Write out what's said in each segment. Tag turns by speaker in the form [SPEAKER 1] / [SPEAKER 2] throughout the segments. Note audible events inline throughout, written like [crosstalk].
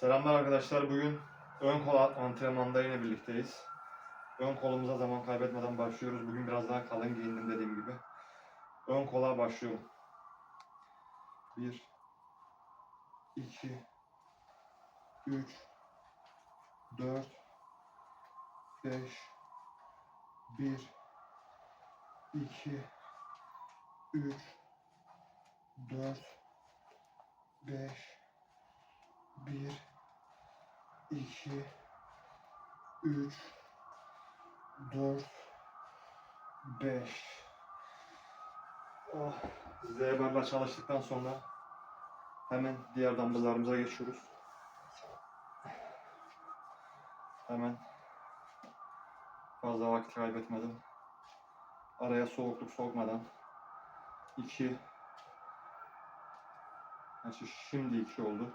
[SPEAKER 1] Selamlar arkadaşlar. Bugün ön kol antrenmanında yine birlikteyiz. Ön kolumuza zaman kaybetmeden başlıyoruz. Bugün biraz daha kalın giyindim dediğim gibi. Ön kola başlıyorum. 1 2 3 4 5 1 2 3 4 5 bir, iki, üç, dört, beş. Oh, ah, Z barla çalıştıktan sonra hemen diğer damlalarımıza geçiyoruz. Hemen fazla vakit kaybetmedim araya soğukluk sokmadan iki Gerçi şimdi iki oldu.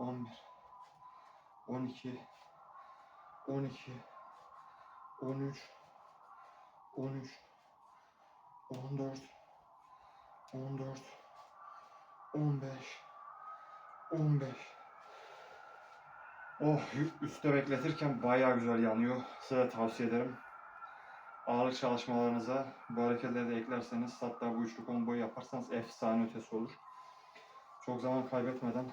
[SPEAKER 1] 11 12 12 13 13 14 14 15 15 Oh üstte bekletirken bayağı güzel yanıyor. Size tavsiye ederim. Ağırlık çalışmalarınıza bu hareketleri de eklerseniz hatta bu üçlü boyu yaparsanız efsane ötesi olur. Çok zaman kaybetmeden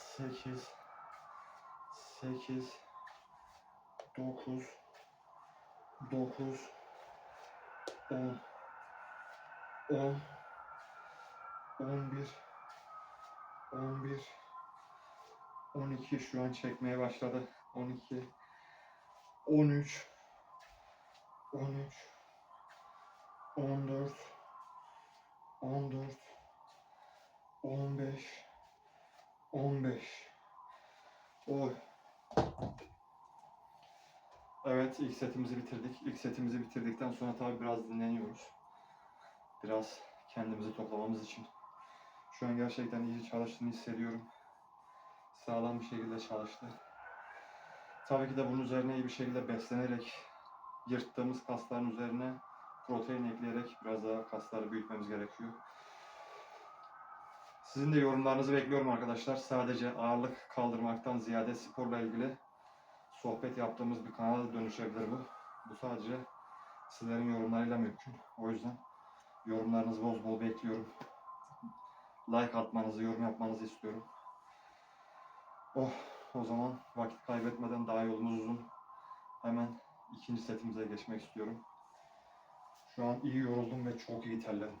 [SPEAKER 1] 8, 8, 9, 9, 10, 10, 11, 11, 12 şu an çekmeye başladı 12, 13, 13, 14, 14, 15. 15. Oy. Evet ilk setimizi bitirdik. İlk setimizi bitirdikten sonra tabi biraz dinleniyoruz. Biraz kendimizi toplamamız için. Şu an gerçekten iyi çalıştığını hissediyorum. Sağlam bir şekilde çalıştı. Tabii ki de bunun üzerine iyi bir şekilde beslenerek yırttığımız kasların üzerine protein ekleyerek biraz daha kasları büyütmemiz gerekiyor. Sizin de yorumlarınızı bekliyorum arkadaşlar. Sadece ağırlık kaldırmaktan ziyade sporla ilgili sohbet yaptığımız bir kanala dönüşebilir bu. Bu sadece sizlerin yorumlarıyla mümkün. O yüzden yorumlarınızı bol bol bekliyorum. Like atmanızı, yorum yapmanızı istiyorum. Oh, o zaman vakit kaybetmeden daha yolumuz uzun. Hemen ikinci setimize geçmek istiyorum. Şu an iyi yoruldum ve çok iyi terledim.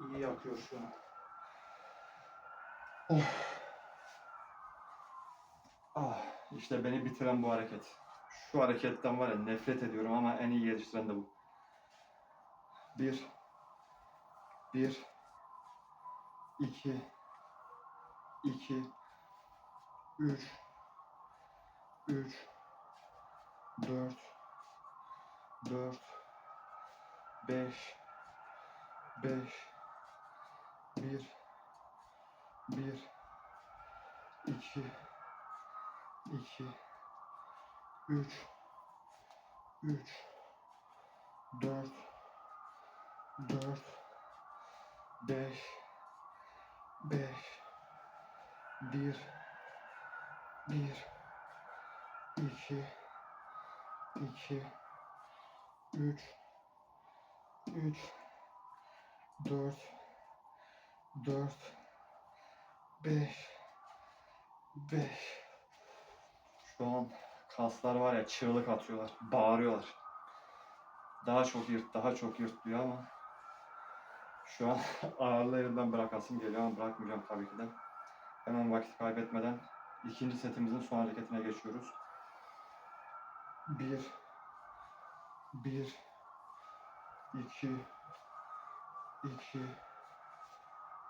[SPEAKER 1] İyi yakıyor şu an. Of. Ah, işte beni bitiren bu hareket. Şu hareketten var ya nefret ediyorum ama en iyi geliştiren de bu. Bir. Bir. iki, iki, Üç. Üç. Dört. Dört. Beş. Beş bir, bir, iki, iki, üç, üç, dört, dört, beş, beş, bir, bir, iki, iki, üç, üç, dört, dört, beş, beş. Şu an kaslar var ya çığlık atıyorlar, bağırıyorlar. Daha çok yırt, daha çok yırt diyor ama şu an [laughs] ağırlığı elimden bırakasım geliyor ama bırakmayacağım tabii ki de. Hemen vakit kaybetmeden ikinci setimizin son hareketine geçiyoruz. Bir, bir, iki, iki,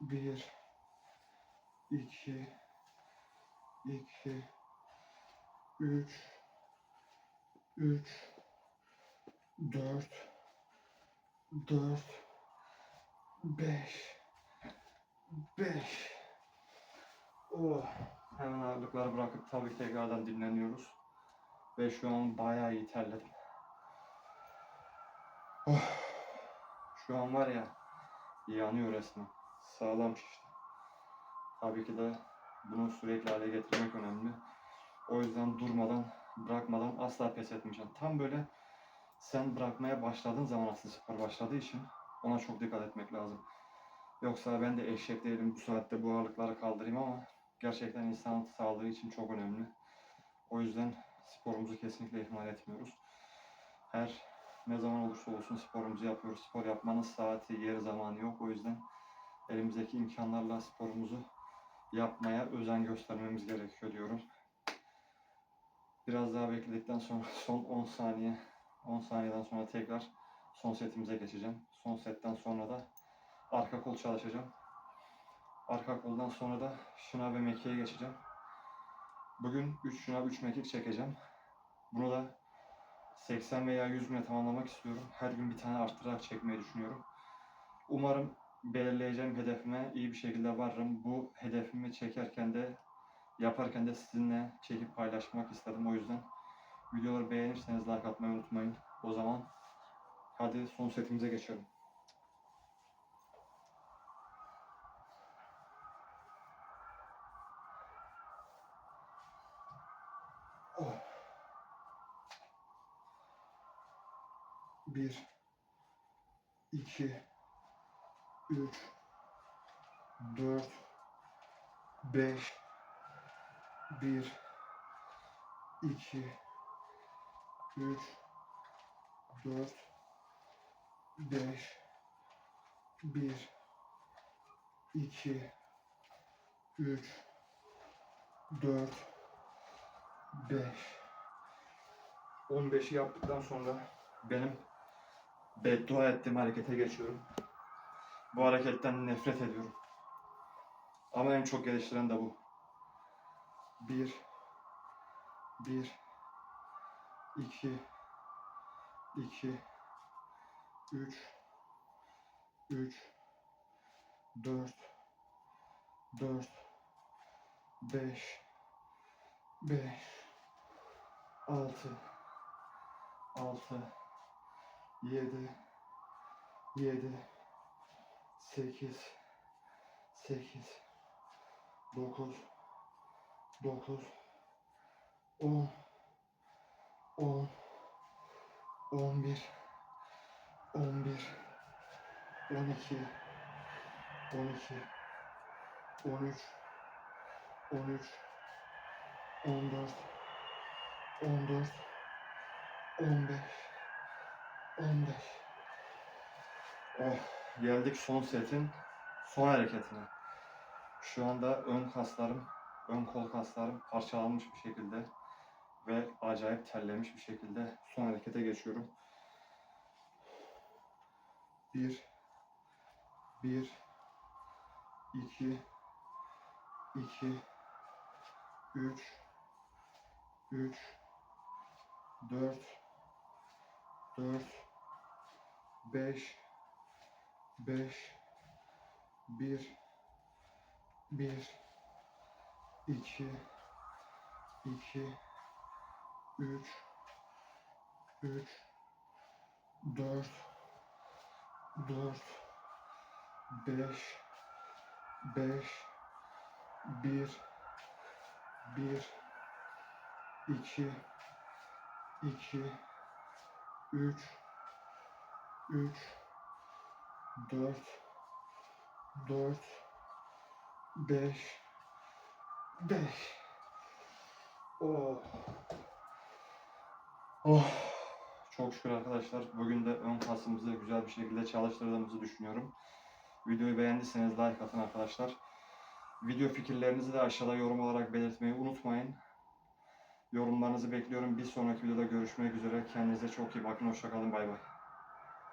[SPEAKER 1] bir, iki, iki, üç, üç, dört, dört, beş, beş. Oh. Hemen ağırlıkları bırakıp tabii tekrardan dinleniyoruz. Ve şu an bayağı iyi terledim. Oh. Şu an var ya yanıyor resmen sağlam şişti. Tabii ki de bunu sürekli hale getirmek önemli. O yüzden durmadan, bırakmadan asla pes etmeyeceğim. Tam böyle sen bırakmaya başladığın zaman aslında spor başladığı için ona çok dikkat etmek lazım. Yoksa ben de eşek değilim bu saatte bu ağırlıkları kaldırayım ama gerçekten insan sağlığı için çok önemli. O yüzden sporumuzu kesinlikle ihmal etmiyoruz. Her ne zaman olursa olsun sporumuzu yapıyoruz. Spor yapmanın saati, yeri, zamanı yok. O yüzden elimizdeki imkanlarla sporumuzu yapmaya özen göstermemiz gerekiyor diyorum. Biraz daha bekledikten sonra [laughs] son 10 saniye 10 saniyeden sonra tekrar son setimize geçeceğim. Son setten sonra da arka kol çalışacağım. Arka koldan sonra da şuna ve mekiğe geçeceğim. Bugün 3 şuna 3 mekik çekeceğim. Bunu da 80 veya 100 güne tamamlamak istiyorum. Her gün bir tane arttırarak çekmeyi düşünüyorum. Umarım belirleyeceğim hedefime iyi bir şekilde varırım. Bu hedefimi çekerken de yaparken de sizinle çekip paylaşmak istedim. O yüzden videoları beğenirseniz like atmayı unutmayın. O zaman hadi son setimize geçelim. Oh. Bir, iki, 3 4 5 1 2 3 4 5 1 2 3 4 5 15'i yaptıktan sonra benim beddua ettiğim harekete geçiyorum. Bu hareketten nefret ediyorum. Ama en çok geliştiren de bu. Bir, bir, iki, iki, üç, üç, dört, dört, beş, beş, altı, altı, yedi, yedi, 8 8 9 9 10 10 11 11 12 12 13 13 14 14 15 15 Oh. Geldik son setin son hareketine. Şu anda ön kaslarım, ön kol kaslarım parçalanmış bir şekilde ve acayip terlemiş bir şekilde son harekete geçiyorum. 1 1 2 2 3 3 4 4 5 5 1 1 2 2 3 3 4 4 5 5 1 1 2 2 3 3 4 4 5 5 Oh. Oh. Çok şükür arkadaşlar. Bugün de ön kasımızı güzel bir şekilde çalıştırdığımızı düşünüyorum. Videoyu beğendiyseniz like atın arkadaşlar. Video fikirlerinizi de aşağıda yorum olarak belirtmeyi unutmayın. Yorumlarınızı bekliyorum. Bir sonraki videoda görüşmek üzere. Kendinize çok iyi bakın. Hoşçakalın. Bay bay.